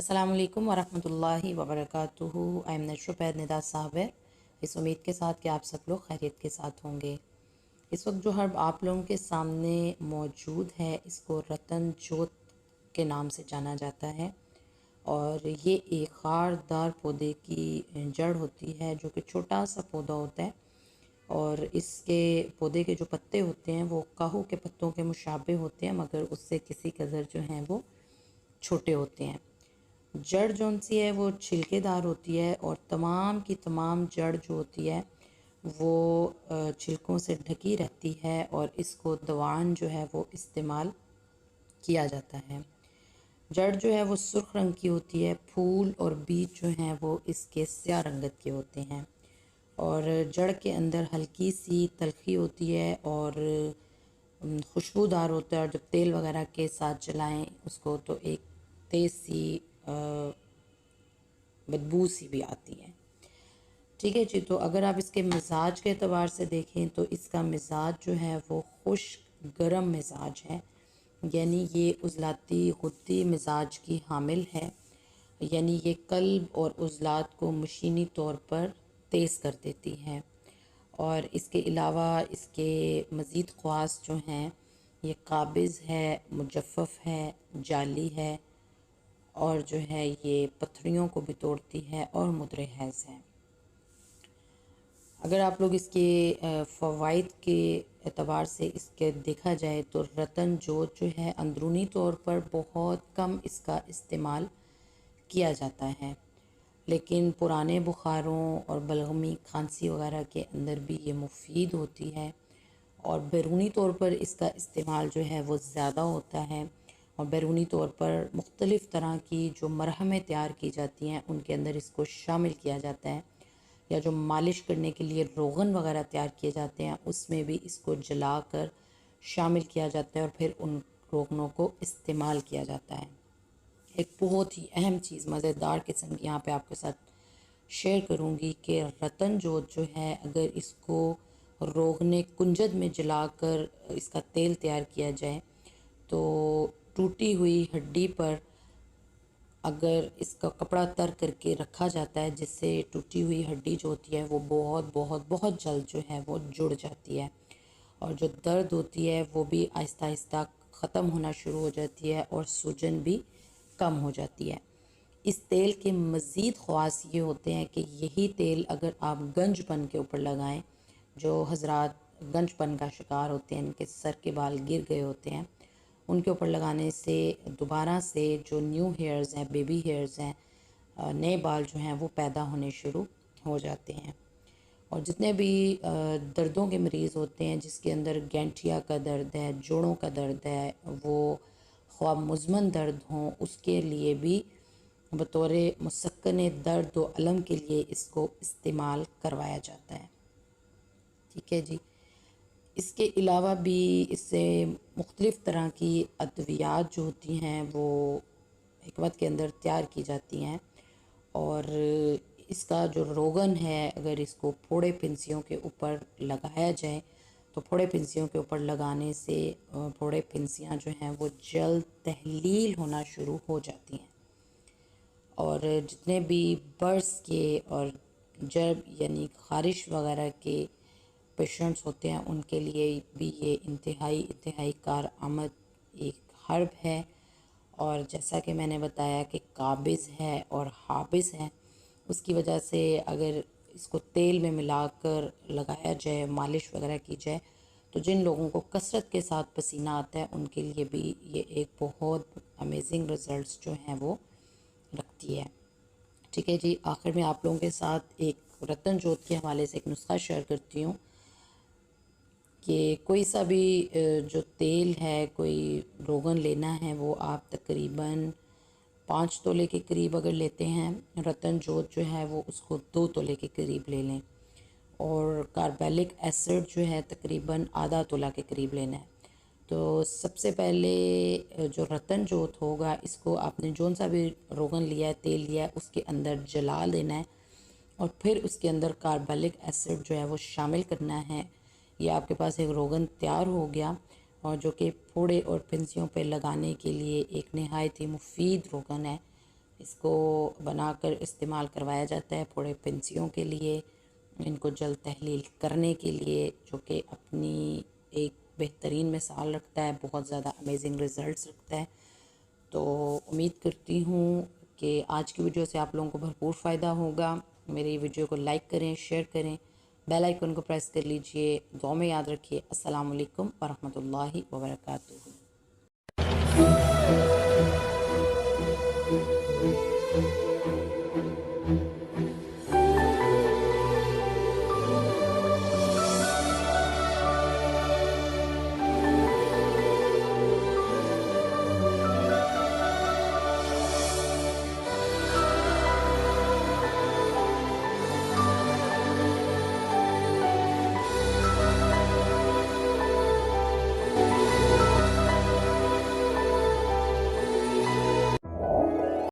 अस्सलाम वालेकुम वरहमतुल्लाहि वबरकातुहू आई एम नशरुपैद निदा साबिर इस उम्मीद के साथ कि आप सब लोग खैरियत के साथ होंगे। इस वक्त जो हर्ब आप लोगों के सामने मौजूद है, इसको रतन जोत के नाम से जाना जाता है। और ये एक खारदार पौधे की जड़ होती है, जो कि छोटा सा पौधा होता है। और इसके पौधे के जो पत्ते होते हैं, वो काहू के पत्तों के मुशाबे होते हैं, मगर उससे किसी कदर जो हैं वो छोटे होते हैं। जड़ जो सी है वो छिलकेदार होती है और तमाम की तमाम जड़ जो होती है वो छिलकों से ढकी रहती है और इसको दवान जो है वो इस्तेमाल किया जाता है। जड़ जो है वो सुर्ख रंग की होती है, फूल और बीज जो हैं वो इसके स्या रंगत के होते हैं। और जड़ के अंदर हल्की सी तलखी होती है और खुशबूदार होता है और जब तेल वगैरह के साथ जलाएँ उसको तो एक तेज़ सी बदबू सी भी आती है। ठीक है जी तो अगर आप इसके मिजाज के अतबार से देखें तो इसका मिजाज जो है, वो खुश गर्म मिजाज है। यानी ये उजलाती खुदी मिजाज की हामिल है। यानी ये कल्ब और उजलात को मशीनी तौर पर तेज़ कर देती है। और इसके अलावा इसके मज़ीद ख्वास जो हैं, ये काबिज़ है मुजफ़ है, जाली है और जो है ये पथरियों को भी तोड़ती है और मुद्र हैज़ है अगर आप लोग इसके फ़वाद के अतबार से इसके देखा जाए तो रतन जोत जो है अंदरूनी तौर पर बहुत कम इसका इस्तेमाल किया जाता है। लेकिन पुराने बुखारों और बलगमी खांसी वगैरह के अंदर भी ये मुफीद होती है और बैरूनी तौर पर इसका इस्तेमाल जो है वो ज़्यादा होता है। और बैरूनी तौर पर मुख्तलिफ़ तरह की जो मरहमें तैयार की जाती हैं, उनके अंदर इसको शामिल किया जाता है। या जो मालिश करने के लिए रोगन वगैरह तैयार किए जाते हैं, उसमें भी इसको जला कर शामिल किया जाता है और फिर उन रोगनों को इस्तेमाल किया जाता है। एक बहुत ही अहम चीज़, मज़ेदार किस्म की यहाँ पे आपके साथ शेयर करूँगी कि रतन जोत जो है, अगर इसको रोगने कुंजद में जलाकर इसका तेल तैयार किया जाए तो टूटी हुई हड्डी पर अगर इसका कपड़ा तर करके रखा जाता है, जिससे टूटी हुई हड्डी जो होती है, वो बहुत बहुत बहुत जल्द जो है वो जुड़ जाती है। और जो दर्द होती है, वो भी आहिस्ता आहिस्ता ख़त्म होना शुरू हो जाती है और सूजन भी कम हो जाती है। इस तेल के मज़ीद ख़वास ये होते हैं कि यही तेल अगर आप गंजपन के ऊपर लगाएँ, जो हजरात गंजपन का शिकार होते हैं, इनके सर के बाल गिर गए होते हैं उनके ऊपर लगाने से, दोबारा से जो न्यू हेयर्स हैं बेबी हेयर्स हैं नए बाल जो हैं, वो पैदा होने शुरू हो जाते हैं। और जितने भी दर्दों के मरीज़ होते हैं, जिसके अंदर गेंठिया का दर्द है, जोड़ों का दर्द है, वो ख्वाब मुजमन दर्द हों, उसके लिए भी बतौर मुसक्न दर्द व अलम के लिए इसको इस्तेमाल करवाया जाता है। ठीक है जी? इसके अलावा भी इससे मुख्तलिफ़ तरह की अद्वियात जो होती हैं, वो हमत के अंदर तैयार की जाती हैं। और इसका जो रोगन है, अगर इसको फोड़े पिंसियों के ऊपर लगाया जाए तो फोड़े पिंसियों के ऊपर लगाने से फोड़े पिंसियाँ जो हैं, वो जल्द तहलील होना शुरू हो जाती हैं। और जितने भी बर्स के और जब यानी ख़ारिश वगैरह के पेशेंट्स होते हैं, उनके लिए भी ये इंतहाई इंतहाई कार आमद एक हर्ब है। और जैसा कि मैंने बताया कि काबिज़ है और हाबिज़ है, उसकी वजह से अगर इसको तेल में मिलाकर लगाया जाए, मालिश वगैरह की जाए तो जिन लोगों को कसरत के साथ पसीना आता है, उनके लिए भी ये एक बहुत अमेजिंग रिज़ल्ट्स जो हैं वो रखती है। ठीक है जी, आखिर में आप लोगों के साथ एक रतन जोत के हवाले से एक नुस्खा शेयर करती हूँ। कि कोई सा भी जो तेल है, कोई रोगन लेना है, वो आप तकरीबन पाँच तोले के करीब अगर लेते हैं, रतन जोत जो है वो उसको दो तोले के करीब ले लें। और कार्बेलिक एसिड जो है तकरीबन आधा तोला के करीब लेना है। तो सबसे पहले जो रतन जोत होगा, इसको आपने जोन सा भी रोगन लिया है, तेल लिया है, उसके अंदर जला देना है। और फिर उसके अंदर कार्बेलिक एसिड जो है वो शामिल करना है। ये आपके पास एक रोगन तैयार हो गया और जो कि फोड़े और पिंसियों पे लगाने के लिए एक नहायत ही मुफीद रोगन है। इसको बनाकर इस्तेमाल करवाया जाता है फोड़े पेंसियों के लिए, इनको जल्द तहलील करने के लिए, जो कि अपनी एक बेहतरीन मिसाल रखता है, बहुत ज़्यादा अमेजिंग रिज़ल्ट्स रखता है। तो उम्मीद करती हूँ कि आज की वीडियो से आप लोगों को भरपूर फ़ायदा होगा। मेरी वीडियो को लाइक करें शेयर करें बेल आइकन को प्रेस कर लीजिए दो में याद रखिए। अस्सलाम वालेकुम वरहमतुल्लाहि